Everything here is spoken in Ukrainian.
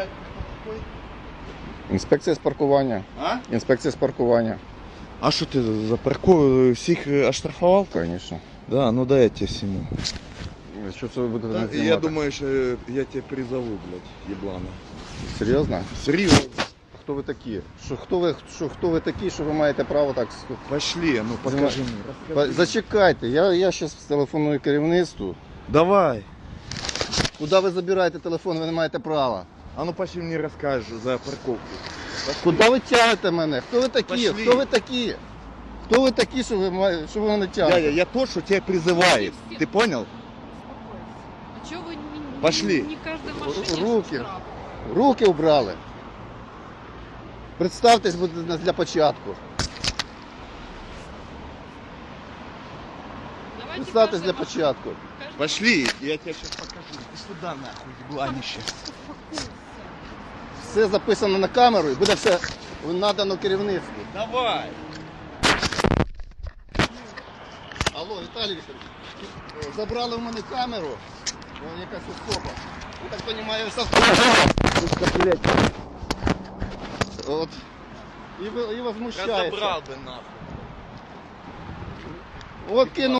дядько хто такий? Інспекція з паркування. А? Інспекція з паркування. А що ти за парковку всіх е, оштрафував? Звісно. Да, ну дай я тебе сниму. Що це ви будете Да, не я знімати? думаю, що я тебе призову, блядь, еблана. Серйозно? Серйозно. Хто ви такі? Що, хто, ви, що, хто ви такі, що ви маєте право так... с- Пошли, ну покажи мне. Па- Зачекайте, я, я зараз телефоную керівництву. Давай. Куди ви забираєте телефон, ви не маєте права. А ну пошли мне расскажешь за парковку. Куди ви тягнете мене? Хто ви такі? Пошли. Хто ви такі? Хто ви такі, що ви, має- що ви мене тягнете? Дядя, я тот, что тебя призывает. Ты понял? А чего вы не, не- Пошли. не каждой машине Руки. штраф? Руки убрали. Представтесь будь ласка, для початку. Давайте Представтесь для каждой початку. машине- каждой Пошли, я тебе сейчас покажу. Ты сюда нахуй, ебланище. Успокойся. Все записано на камеру і буде все надано керівництву. Давай. Алло, Віталій Вікторович, е, забрали в мене камеру. О, якась особа. Я так розумію, совпадіння. От. І ви, і возмущається. Разобрал бы нахуй. От кинув.